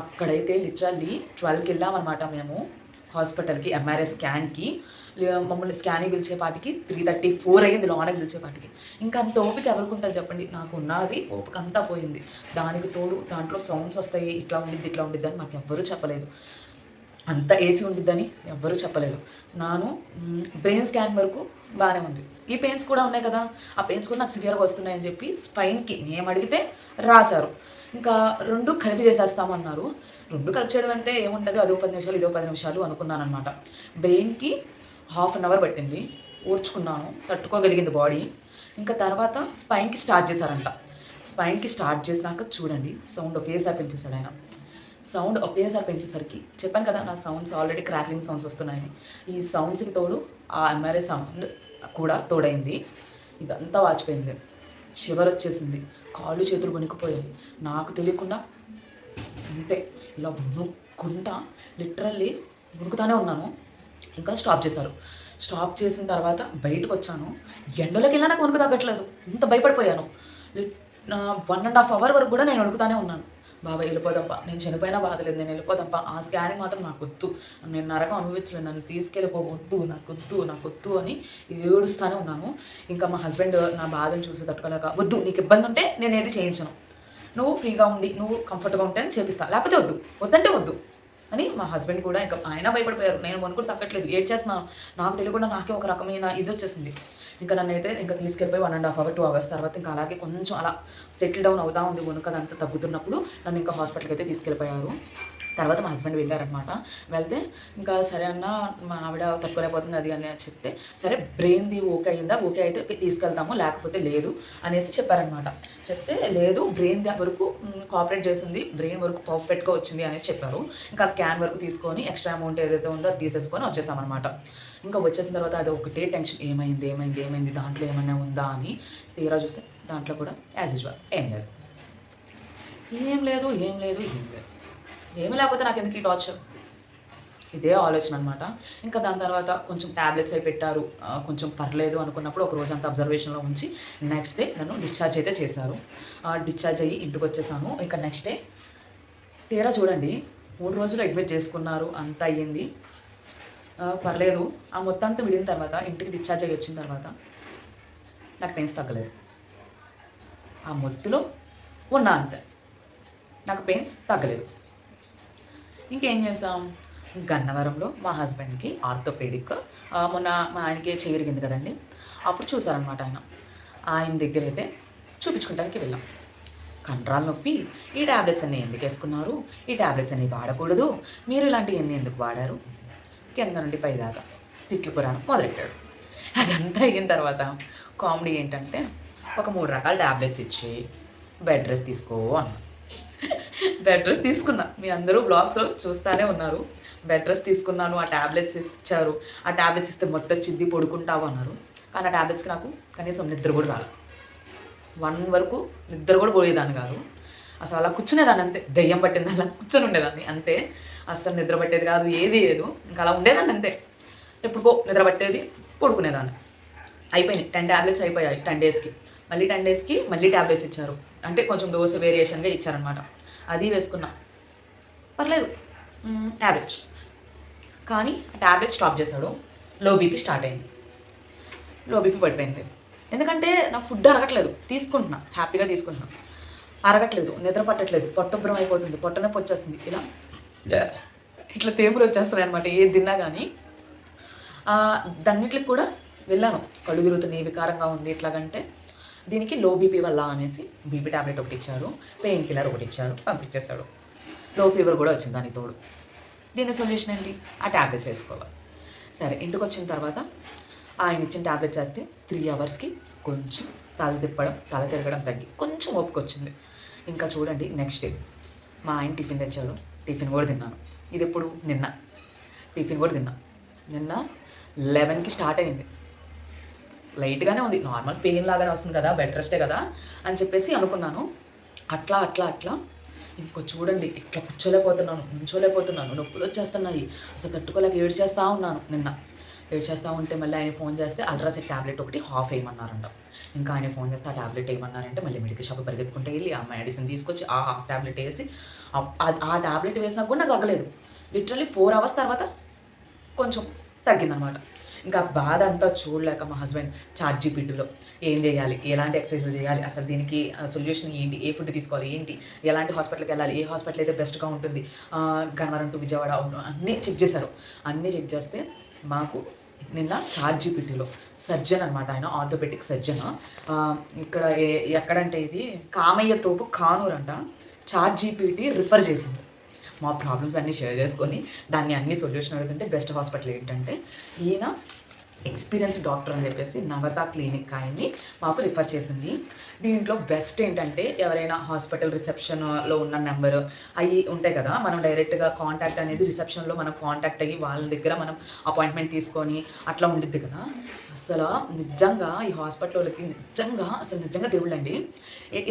A: అక్కడైతే లిటరల్లీ ట్వెల్వ్కి వెళ్ళామన్నమాట మేము హాస్పిటల్కి ఎంఆర్ఐ స్కాన్కి మమ్మల్ని స్కానింగ్ పిలిచేపాటికి త్రీ థర్టీ ఫోర్ అయ్యింది లోనకి పిలిచేపాటికి ఇంకా అంత ఓపిక ఎవరికి ఉంటుంది చెప్పండి? నాకు ఉన్నది ఓపిక అంతా పోయింది. దానికి తోడు దాంట్లో సౌండ్స్ వస్తాయి ఇట్లా ఉండిద్ది ఇట్లా ఉండిద్ది అని మాకు ఎవ్వరూ చెప్పలేదు. అంత ఏసీ ఉండిద్దని ఎవ్వరూ చెప్పలేదు. నాను బ్రెయిన్ స్కాన్ వరకు బాగానే ఉంది. ఈ పెయిన్స్ కూడా ఉన్నాయి కదా. ఆ పెయిన్స్ కూడా నాకు సివియర్గా వస్తున్నాయని చెప్పి స్పైన్కి మేము అడిగితే రాశారు. ఇంకా రెండు కలిపి చేసేస్తామన్నారు రెండు కలిపి చేయడం అంటే ఏముంటుంది? అదో పది నిమిషాలు ఇదో పది నిమిషాలు అనుకున్నాను అనమాట బ్రెయిన్కి హాఫ్ అన్ అవర్ పట్టింది. ఓర్చుకున్నాను తట్టుకోగలిగింది బాడీ. ఇంకా తర్వాత స్పైన్కి స్టార్ట్ చేశారంట. స్పైన్కి స్టార్ట్ చేసినాక చూడండి. సౌండ్ ఒకేసారి పెంచేశాడు ఆయన. సౌండ్ ఒకేసారి పెంచేసరికి. చెప్పాను కదా నా సౌండ్స్ ఆల్రెడీ క్రాక్లింగ్ సౌండ్స్ వస్తున్నాయని. ఈ సౌండ్స్కి తోడు ఆ ఎంఆర్ఐ సౌండ్ కూడా తోడైంది. ఇదంతా వాచిపోయింది. షివర్ వచ్చేసింది కాళ్ళు చేతులు వణికిపోయాయి. నాకు తెలియకుండా అంతే. ఇలా వణుక్కుంటా లిటరల్లీ వణుకుతానే ఉన్నాను. ఇంకా స్టాప్ చేశారు. స్టాప్ చేసిన తర్వాత బయటకు వచ్చాను ఎండలోకి వెళ్ళినా నాకు వణుకు తగ్గట్లేదు. ఇంత భయపడిపోయాను. వన్ అండ్ హాఫ్ అవర్ వరకు కూడా నేను వణుకుతానే ఉన్నాను. బాబా వెళ్ళిపోదాంపా. నేను చనిపోయినా బాధలేదు. నేను వెళ్ళిపోదాంపా. ఆ స్కానింగ్ మాత్రం నాకు వద్దు నేను నరకం అనుభవించలేదు. నన్ను తీసుకెళ్ళిపోవద్దు. నాకు వద్దు నాకు వద్దు అని ఏడుస్తూనే ఉన్నాను. ఇంకా మా హస్బెండ్ నా బాధను చూసి తట్టుకోలేక వద్దు నీకు ఇబ్బంది ఉంటే నేను ఏది చేయించను. నువ్వు ఫ్రీగా ఉండి నువ్వు కంఫర్ట్గా ఉంటే అని చేపిస్తా. లేకపోతే వద్దు. వద్దంటే వద్దు. అని మా హస్బెండ్ కూడా ఇంకా ఆయన భయపడిపోయారు. నేను వణుకుడు తగ్గట్లేదు ఏడ్ చేస్తున్నాను నాకు తెలియకుండా నాకే ఒక రకమైన ఇది వచ్చేసింది. ఇంకా నన్ను అయితే ఇంకా తీసుకెళ్ళిపోయి one and half hour two hours తర్వాత ఇంకా అలాగే కొంచెం అలా సెటిల్ డౌన్ అవుతా ఉంది. వణుకు అదంతా తగ్గుతున్నప్పుడు నన్ను ఇంకా హాస్పిటల్కి అయితే తీసుకెళ్ళిపోయారు. తర్వాత మా హస్బెండ్ వెళ్ళారనమాట వెళ్తే ఇంకా సరే అన్న మా ఆవిడ తట్టుకోలేకపోతుంది అది అని చెప్తే సరే బ్రెయిన్ది ఓకే అయిందా? ఓకే అయితే తీసుకెళ్తాము లేకపోతే లేదు అనేసి చెప్పారనమాట చెప్తే లేదు బ్రెయిన్ వరకు కోఆపరేట్ చేసింది బ్రెయిన్ వరకు పర్ఫెక్ట్గా వచ్చింది అనేసి చెప్పారు. ఇంకా స్కాన్ వరకు తీసుకొని ఎక్స్ట్రా అమౌంట్ ఏదైతే ఉందో అది తీసేసుకొని వచ్చేసామన్నమాట. ఇంకా వచ్చేసిన తర్వాత అది ఒకటే టెన్షన్ ఏమైంది ఏమైంది ఏమైంది దాంట్లో ఏమైనా ఉందా అని తీరా చూస్తే దాంట్లో కూడా యాజ్ యూజువల్ ఏం లేదు. ఏం లేదు ఏం లేదు ఏం లేదు. ఏమీ లేకపోతే నాకు ఎందుకు ఈ టార్చర్ ఇదే ఆలోచన అనమాట ఇంకా దాని తర్వాత కొంచెం ట్యాబ్లెట్స్ అవి పెట్టారు. కొంచెం పర్లేదు అనుకున్నప్పుడు ఒక రోజంతా అబ్జర్వేషన్లో ఉంచి నెక్స్ట్ డే నన్ను డిశ్చార్జ్ అయితే చేశారు. డిశ్చార్జ్ అయ్యి ఇంటికి వచ్చేసాను. ఇంకా నెక్స్ట్ డే తీరా చూడండి మూడు రోజులు అడ్మిట్ చేసుకున్నారు. అంత అయ్యింది. పర్లేదు. ఆ మొత్తం అంతా విడిన తర్వాత ఇంటికి డిశ్చార్జ్ అయ్యి వచ్చిన తర్వాత నాకు పెయిన్స్ తగ్గలేదు. ఆ మొత్తులో ఉన్నా అంతే. నాకు పెయిన్స్ తగ్గలేదు. ఇంకేం చేసాం గన్నవరంలో మా హస్బెండ్కి ఆర్థోపెడిక్. మొన్న మా ఆయనకి చేరిగింది కదండి. అప్పుడు చూసారనమాట ఆయన. ఆయన దగ్గర అయితే చూపించుకోవడానికి వెళ్ళాం. కండరాల నొప్పి ఈ ట్యాబ్లెట్స్ అన్నీ ఎందుకు వేసుకున్నారు? ఈ ట్యాబ్లెట్స్ అన్నీ వాడకూడదు. మీరు ఇలాంటివన్నీ ఎందుకు వాడారు? కింద నుండి పైదాకా తిట్లు పురాణం మొదలెట్టాడు. అదంతా అయిన తర్వాత కామెడీ ఏంటంటే ఒక మూడు రకాల ట్యాబ్లెట్స్ ఇచ్చి బెడ్ రెస్ట్ తీసుకో అన్న బెడ్ రెస్ట్ తీసుకున్నా. మీ అందరూ బ్లాగ్స్లో చూస్తూనే ఉన్నారు. బెడ్ రెస్ట్ తీసుకున్నాను ఆ ట్యాబ్లెట్స్ ఇచ్చారు. ఆ ట్యాబ్లెట్స్ ఇస్తే మొత్తం చిద్ది పడుకుంటావు అన్నారు. కానీ ఆ ట్యాబ్లెట్స్కి నాకు కనీసం నిద్ర కూడా రాలేదు వన్ వరకు నిద్ర కూడా పోయేదాన్ని కాదు. అసలు అలా కూర్చునేదాన్ని అంతే. దయ్యం పట్టింది అలా కూర్చొని ఉండేదాన్ని అంతే. అసలు నిద్ర పట్టేది కాదు ఏది లేదు. ఇంకా అలా ఉండేదాన్ని అంతే. ఎప్పుడుకో నిద్ర పట్టేది పడుకునేదాన్ని. అయిపోయినాయి. టెన్ ట్యాబ్లెట్స్ అయిపోయాయి టెన్ డేస్కి మళ్ళీ టెన్ డేస్కి మళ్ళీ ట్యాబ్లెట్స్ ఇచ్చారు. అంటే కొంచెం డోస్ వేరియేషన్గా ఇచ్చారనమాట అది వేసుకున్నా. పర్లేదు. యావరేజ్ కానీ ట్యాబ్లెట్ స్టాప్ చేశాడు. లో బీపీ స్టార్ట్ అయింది. లో బీపీ పడిపోయింది. ఎందుకంటే నాకు ఫుడ్ అరగట్లేదు. తీసుకుంటున్నా. హ్యాపీగా తీసుకుంటున్నా. అరగట్లేదు. నిద్ర పట్టట్లేదు. పొట్టభ్రం అయిపోతుంది. పొట్ట నొప్పి వచ్చేస్తుంది. ఇలా ఇట్లా తేపులు వచ్చేస్తున్నాయి అనమాట ఏది తిన్నా కానీ దాన్నిటికి కూడా వెళ్ళాను. కళ్ళు తిరుగుతున్నాయి. వికారంగా ఉంది. ఎట్లాగంటే దీనికి లో బీపీ వల్ల అనేసి బీపీ టాబ్లెట్ ఒకటి ఇచ్చారు పెయిన్ కిల్లర్ ఒకటి ఇచ్చారు పంపించేశాడు. లో ఫీవర్ కూడా వచ్చింది దానికి తోడు. దీని సొల్యూషన్ ఏంటి? ఆ ట్యాబ్లెట్స్ వేసుకోవాలి సరే ఇంటికి వచ్చిన తర్వాత ఆయన ఇచ్చిన ట్యాబ్లెట్స్ వేస్తే త్రీ అవర్స్కి కొంచెం తల తిప్పడం తల తిరగడం తగ్గి కొంచెం ఓపిక వచ్చింది. ఇంకా చూడండి నెక్స్ట్ డే మా ఆయన టిఫిన్ తెచ్చాడు. టిఫిన్ కూడా తిన్నాను. ఇది ఎప్పుడు? నిన్న. టిఫిన్ కూడా తిన్నా. నిన్న లెవెన్కి స్టార్ట్ అయింది. లైట్గానే ఉంది. నార్మల్ పెయిన్ లాగానే వస్తుంది కదా బెడ్ రెస్టే కదా అని చెప్పేసి అనుకున్నాను. అట్లా అట్లా అట్లా. ఇంకో చూడండి ఇట్లా కూర్చోలేకపోతున్నాను నుంచోలేకపోతున్నాను నొప్పులు వచ్చేస్తున్నాయి. అసలు తట్టుకోలేక ఏడు చేస్తూ ఉన్నాను నిన్న. ఏడు చేస్తూ ఉంటే మళ్ళీ ఆయన ఫోన్ చేస్తే అల్ట్రాసెట్ ట్యాబ్లెట్ ఒకటి హాఫ్ వేయమన్నారంట ఇంకా ఆయన ఫోన్ చేస్తే ఆ ట్యాబ్లెట్ వేయమన్నారంటే మళ్ళీ మెడికల్ షాప్ పరిగెత్తుకుంటే వెళ్ళి ఆ మెడిసిన్ తీసుకొచ్చి ఆ హాఫ్ ట్యాబ్లెట్ వేసి ఆ- ఆ- ట్యాబ్లెట్ వేసినా కూడా నాకు అగ్గలేదు లిటరలీ ఫోర్ అవర్స్ తర్వాత కొంచెం తగ్గిందనమాట. ఇంకా బాధ అంతా చూడలేక మా హస్బెండ్ చాట్ జీపీటీలో ఏం చేయాలి ఎలాంటి ఎక్సర్సైజ్ చేయాలి అసలు దీనికి సొల్యూషన్ ఏంటి ఏ ఫుడ్ తీసుకోవాలి ఏంటి ఎలాంటి హాస్పిటల్కి వెళ్ళాలి ఏ హాస్పిటల్ అయితే బెస్ట్గా ఉంటుంది గన్నవరం టు విజయవాడ అన్నీ చెక్ చేశారు. అన్నీ చెక్ చేస్తే మాకు నిన్న చాట్ జీపీటీలో సర్జన్ అనమాట ఆయన ఆర్థోపెటిక్ సర్జన్. ఇక్కడ ఎక్కడంటే ఇది కామయ్య తోపు కానూర్ అంట చాట్ జీపీటీ రిఫర్ చేసింది. మా ప్రాబ్లమ్స్ అన్నీ షేర్ చేసుకొని దాన్ని అన్ని సొల్యూషన్ అడుగుతుంటే బెస్ట్ హాస్పిటల్ ఏంటంటే ఈయన ఎక్స్పీరియన్స్ డాక్టర్ అని చెప్పేసి నవత క్లినిక్ ఆయన్ని మాకు రిఫర్ చేసింది. దీంట్లో బెస్ట్ ఏంటంటే ఎవరైనా హాస్పిటల్ రిసెప్షన్లో ఉన్న నెంబర్ అవి ఉంటాయి కదా మనం డైరెక్ట్గా కాంటాక్ట్ అనేది రిసెప్షన్లో మనం కాంటాక్ట్ అయ్యి వాళ్ళ దగ్గర మనం అపాయింట్మెంట్ తీసుకొని అట్లా ఉండిద్ది కదా. అసలు నిజంగా ఈ హాస్పిటల్ వాళ్ళకి నిజంగా అసలు నిజంగా దేవుళ్ళండి.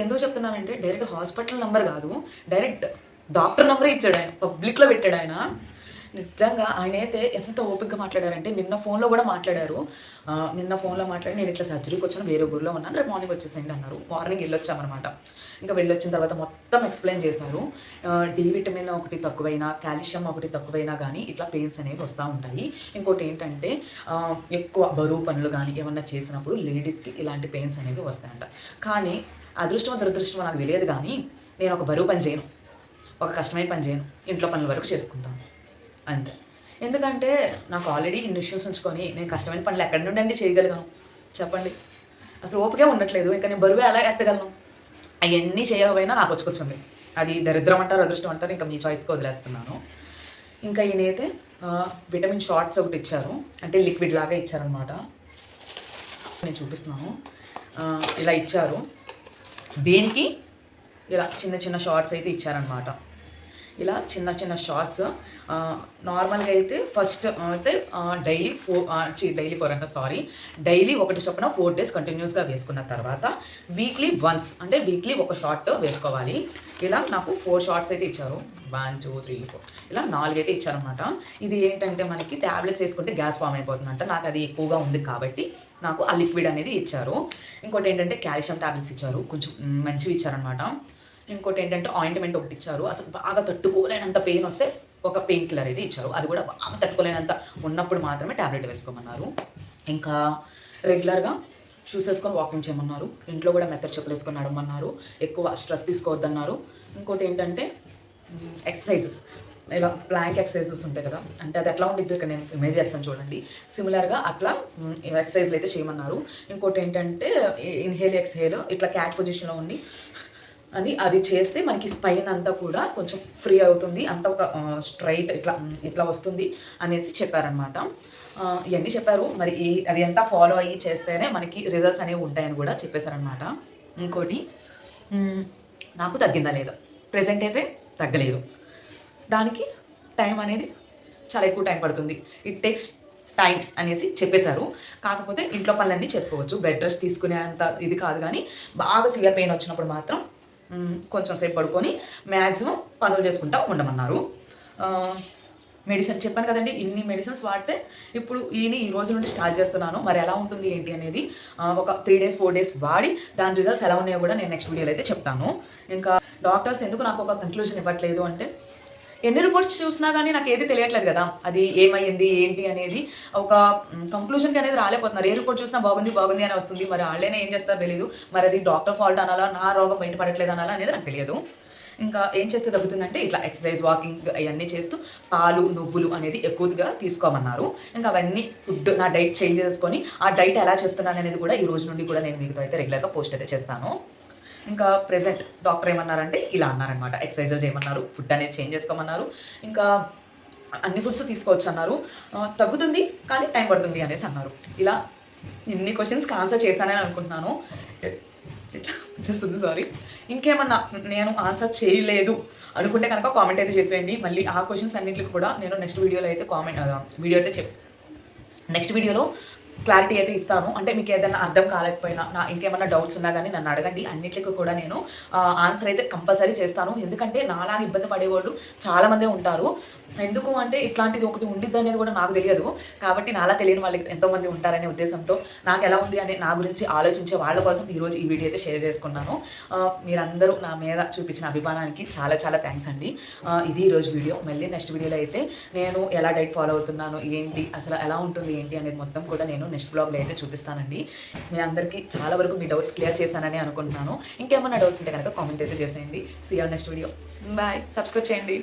A: ఎందుకు చెప్తున్నానంటే డైరెక్ట్ హాస్పిటల్ నెంబర్ కాదు డైరెక్ట్ డాక్టర్ నెంబర్ ఇచ్చాడు ఆయన పబ్లిక్లో పెట్టాడు ఆయన. నిజంగా ఆయన అయితే ఎంత ఓపిక్గా మాట్లాడారంటే నిన్న ఫోన్లో కూడా మాట్లాడారు. నిన్న ఫోన్లో మాట్లాడి నేను ఇట్లా సర్జరీకి వచ్చాను వేరే ఊర్లో ఉన్నాను రేపు మార్నింగ్ వచ్చేసేయండి అన్నారు. మార్నింగ్ వెళ్ళొచ్చామన్నమాట. ఇంకా వెళ్ళొచ్చిన తర్వాత మొత్తం ఎక్స్ప్లెయిన్ చేశారు. డి విటమిన్ ఒకటి తక్కువైనా కాల్షియం ఒకటి తక్కువైనా కానీ ఇట్లా పెయిన్స్ అనేవి వస్తూ ఉంటాయి. ఇంకోటి ఏంటంటే ఎక్కువ బరువు పనులు కానీ ఏమన్నా చేసినప్పుడు లేడీస్కి ఇలాంటి పెయిన్స్ అనేవి వస్తాయంట. కానీ అదృష్టమో దురదృష్టమో నాకు తెలియదు కానీ నేను ఒక బరువు పని చేయను. ఒక కష్టమైన పని చేయను. ఇంట్లో పనుల వరకు చేసుకుంటాను. అంతే. ఎందుకంటే నాకు ఆల్రెడీ ఇన్ని ఇష్యూస్ ఉంచుకొని నేను కష్టమైన పనులు ఎక్కడి నుండి అండి చేయగలిగాను? చెప్పండి. అసలు ఓపికే ఉండట్లేదు. ఇంకా నేను బరువు ఎలా ఎత్తగలను? అవన్నీ చేయకపోయినా నాకు వచ్చుకొచ్చింది అది దరిద్రం అంటారు అదృష్టం అంటారు ఇంకా మీ చాయిస్కి వదిలేస్తున్నాను. ఇంకా ఈయనైతే విటమిన్ షార్ట్స్ ఒకటి ఇచ్చారు. అంటే లిక్విడ్ లాగా ఇచ్చారనమాట నేను చూపిస్తున్నాను. ఇలా ఇచ్చారు. దీనికి? ఇలా చిన్న చిన్న షార్ట్స్ అయితే ఇచ్చారనమాట ఇలా చిన్న చిన్న షార్ట్స్ నార్మల్గా అయితే ఫస్ట్ అయితే డైలీ ఫోర్ డైలీ ఫోర్ అంటే సారీ డైలీ ఒకటి చొప్పున ఫోర్ డేస్ కంటిన్యూస్గా వేసుకున్న తర్వాత వీక్లీ వన్స్ అంటే వీక్లీ ఒక షార్ట్ వేసుకోవాలి. ఇలా నాకు ఫోర్ షార్ట్స్ అయితే ఇచ్చారు. వన్ టూ త్రీ ఫోర్ ఇలా నాలుగైతే ఇచ్చారనమాట ఇది ఏంటంటే మనకి ట్యాబ్లెట్స్ వేసుకుంటే గ్యాస్ ఫామ్ అయిపోతుందంట. నాకు అది ఎక్కువగా ఉంది కాబట్టి నాకు ఆ లిక్విడ్ అనేది ఇచ్చారు. ఇంకోటి ఏంటంటే కాల్షియం ట్యాబ్లెట్స్ ఇచ్చారు. కొంచెం మంచివి ఇచ్చారనమాట ఇంకోటి ఏంటంటే ఆయింట్మెంట్ ఒకటి ఇచ్చారు అసలు బాగా తట్టుకోలేనంత పెయిన్ వస్తే ఒక పెయిన్ కిల్లర్ అయితే ఇచ్చారు. అది కూడా బాగా తట్టుకోలేనంత ఉన్నప్పుడు మాత్రమే ట్యాబ్లెట్ వేసుకోమన్నారు. ఇంకా రెగ్యులర్గా షూస్ వేసుకొని వాకింగ్ చేయమన్నారు. ఇంట్లో కూడా మెత్తర్ చెప్పులు వేసుకొని నడమన్నారు. ఎక్కువ స్ట్రెస్ తీసుకోవద్దన్నారు. ఇంకోటి ఏంటంటే ఎక్సర్సైజెస్ ఇలా ప్లాంక్ ఎక్సర్సైజెస్ ఉంటాయి కదా. అంటే అది ఎట్లా ఉండిద్దో ఇక్కడ నేను ఇమేజ్ చేస్తాను చూడండి. సిమిలర్గా అట్లా ఎక్సర్సైజ్లు అయితే చేయమన్నారు. ఇంకోటి ఏంటంటే ఇన్హేల్ ఎక్స్హేల్ ఇట్లా క్యాట్ పొజిషన్లో ఉండి అని అది చేస్తే మనకి స్పైన్ అంతా కూడా కొంచెం ఫ్రీ అవుతుంది. అంత ఒక స్ట్రైట్ ఇట్లా ఇట్లా వస్తుంది అనేసి చెప్పారనమాట ఇవన్నీ చెప్పారు. మరి ఈ అది ఎంత ఫాలో అయ్యి చేస్తేనే మనకి రిజల్ట్స్ అనేవి ఉంటాయని కూడా చెప్పేశారనమాట ఇంకోటి నాకు తగ్గిందా లేదా? ప్రెజెంట్ అయితే తగ్గలేదు. దానికి టైం అనేది చాలా ఎక్కువ టైం పడుతుంది. ఇట్ టేక్స్ టైం అనేసి చెప్పేశారు. కాకపోతే ఇంట్లో పనులన్నీ చేసుకోవచ్చు. బెడ్ రెస్ట్ తీసుకునే అంత ఇది కాదు కానీ బాగా సివియర్ పెయిన్ వచ్చినప్పుడు మాత్రం కొంచెం సేపు పడుకొని మ్యాక్సిమం పనులు చేసుకుంటా ఉండమన్నారు. మెడిసిన్ చెప్పాను కదండి ఇన్ని మెడిసిన్స్ వాడితే ఇప్పుడు ఈయన ఈ రోజు నుండి స్టార్ట్ చేస్తున్నాను. మరి ఎలా ఉంటుంది ఏంటి అనేది ఒక త్రీ డేస్ ఫోర్ డేస్ వాడి దాని రిజల్ట్స్ ఎలా ఉన్నాయో కూడా నేను నెక్స్ట్ వీడియోలో అయితే చెప్తాను. ఇంకా డాక్టర్స్ ఎందుకు నాకు ఒక కంక్లూజన్ ఇవ్వట్లేదు అంటే ఎన్ని రిపోర్ట్స్ చూసినా కానీ నాకు ఏది తెలియట్లేదు కదా. అది ఏమైంది ఏంటి అనేది ఒక కంక్లూజన్కి అనేది రాలేకపోతున్నారు. ఏ రిపోర్ట్ చూసినా బాగుంది బాగుంది అని వస్తుంది. మరి వాళ్ళైనా ఏం చేస్తారో తెలియదు మరి అది డాక్టర్ ఫాల్ట్ అనాలా నా రోగం బయటపడట్లేదు అనాలా అనేది నాకు తెలియదు. ఇంకా ఏం చేస్తే తగ్గుతుందంటే ఇట్లా ఎక్సర్సైజ్ వాకింగ్ అవన్నీ చేస్తూ పాలు నువ్వులు అనేది ఎక్కువగా తీసుకోమన్నారు. ఇంకా అవన్నీ ఫుడ్ నా డైట్ చేంజ్ చేసుకొని ఆ డైట్ ఎలా చేస్తున్నాను అనేది కూడా ఈ రోజు నుండి కూడా నేను మీతో అయితే రెగ్యులర్గా పోస్ట్ అయితే చేస్తాను. ఇంకా ప్రెసెంట్ డాక్టర్ ఏమన్నారంటే ఇలా అన్నారనమాట ఎక్సర్సైజ్ చేయమన్నారు ఫుడ్ అనేది చేంజ్ చేసుకోమన్నారు. ఇంకా అన్ని ఫుడ్స్ తీసుకోవచ్చు అన్నారు తగ్గుతుంది కానీ టైం పడుతుంది అనేసి అన్నారు. ఇలా ఇన్ని క్వశ్చన్స్కి ఆన్సర్ చేశానని అనుకుంటున్నాను. ఇట్లా వచ్చేస్తుంది సారీ ఇంకేమన్నా నేను ఆన్సర్ చేయలేదు అనుకుంటే కనుక కామెంట్ అయితే చేసేయండి. మళ్ళీ ఆ క్వశ్చన్స్ అన్నింటికి కూడా నేను నెక్స్ట్ వీడియోలో అయితే కామెంట్ వీడియో అయితే చెప్ నెక్స్ట్ వీడియోలో క్లారిటీ అయితే ఇస్తాను. అంటే మీకు ఏదైనా అర్థం కాలేకపోయినా నా ఇంకేమైనా డౌట్స్ ఉన్నా కానీ నన్ను అడగండి. అన్నిటికీ కూడా నేను ఆన్సర్ అయితే కంపల్సరీ చేస్తాను. ఎందుకంటే నాలాగా ఇబ్బంది పడేవాళ్ళు చాలామందే ఉంటారు. ఎందుకు అంటే ఇట్లాంటిది ఒకటి ఉండిద్ది అనేది కూడా నాకు తెలియదు. కాబట్టి నాలా తెలియని వాళ్ళకి ఎంతోమంది ఉంటారనే ఉద్దేశంతో నాకు ఎలా ఉంది అనే నా గురించి ఆలోచించే వాళ్ళ కోసం ఈరోజు ఈ వీడియో అయితే షేర్ చేసుకున్నాను. మీరందరూ నా మీద చూపించిన అభిమానానికి చాలా చాలా థ్యాంక్స్ అండి. ఇది ఈరోజు వీడియో. మళ్ళీ నెక్స్ట్ వీడియోలో అయితే నేను ఎలా డైట్ ఫాలో అవుతున్నాను ఏంటి అసలు ఎలా ఉంటుంది ఏంటి అనేది మొత్తం కూడా నేను నెక్స్ట్ బ్లాగ్లో అయితే చూపిస్తానండి. మీ అందరికీ చాలా వరకు మీ డౌట్స్ క్లియర్ చేశానని అనుకుంటున్నాను. ఇంకేమైనా డౌట్స్ ఉంటే కనుక కామెంట్ అయితే చేసేయండి. See next video bye subscribe చేయండి.